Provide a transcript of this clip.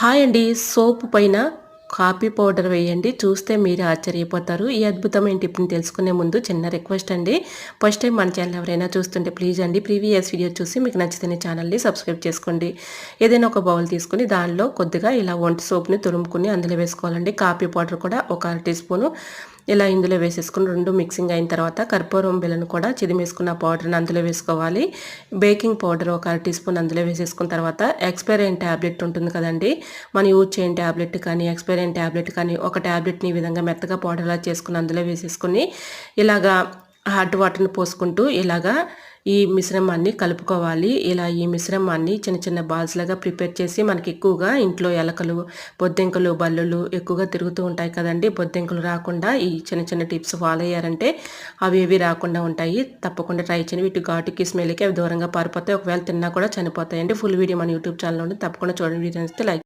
Hi అండి. Soap పైన coffee powder వేయండి. చూస్తే మీరు ఆశ్చర్యపోతారు. ఈ అద్భుతమైన టిప్ని తెలుసుకునే ముందు చిన్న రిక్వెస్ట్ అండి. ఫస్ట్ టైం మన ఛానల్ ఎవరైనా చూస్తుంటే ప్లీజ్ అండి ప్రీవియస్ వీడియో చూసి మీకు నచ్చితే ఛానల్ని సబ్స్క్రైబ్ చేసుకోండి. ఏదైనా ఒక బౌల్ తీసుకుని దానిలో కొద్దిగా ఇలా వంట సోప్ని తురుముకుని అందులో వేసుకోవాలండి. కాఫీ పౌడర్ కూడా ఒక అర టీ స్పూను. ఇలా ఇందులో వేసేసుకుని రెండు మిక్సింగ్ అయిన తర్వాత కర్పూరం బిళ్ళను కూడా చిదిమేసుకున్న పౌడర్ని అందులో వేసుకోవాలి. బేకింగ్ పౌడర్ ఒక అర టీ స్పూన్ అందులో వేసేసుకున్న తర్వాత ఎక్స్పైర్ అయిన ట్యాబ్లెట్ ఉంటుంది కదండి. మనం యూజ్ చేయని ట్యాబ్లెట్ కానీ ఎక్స్పైర్ అయిన ట్యాబ్లెట్ కానీ ఒక ట్యాబ్లెట్ని ఈ విధంగా మెత్తగా పౌడర్లా చేసుకుని అందులో వేసేసుకుని ఇలాగా హాట్ వాటర్ని పోసుకుంటూ ఇలాగా ఈ మిశ్రమాన్ని కలుపుకోవాలి. ఇలా ఈ మిశ్రమాన్ని చిన్న చిన్న బాల్స్లాగా ప్రిపేర్ చేసి మనకి ఎక్కువగా ఇంట్లో ఎలకలు బొద్దెంకలు బల్లులు ఎక్కువగా తిరుగుతూ ఉంటాయి కదండి. బొద్దెంకలు రాకుండా ఈ చిన్న చిన్న టిప్స్ ఫాలో అయ్యారంటే అవి ఏవి రాకుండా ఉంటాయి. తప్పకుండా ట్రై చేయండి. వీటి ఘాటుకి స్మెల్కి అవి దూరంగా పారిపోతాయి. ఒకవేళ తిన్నా కూడా చనిపోతాయండి. ఫుల్ వీడియో మన యూట్యూబ్ ఛానల్ ఉండి తప్పకుండా చూడండి. Video like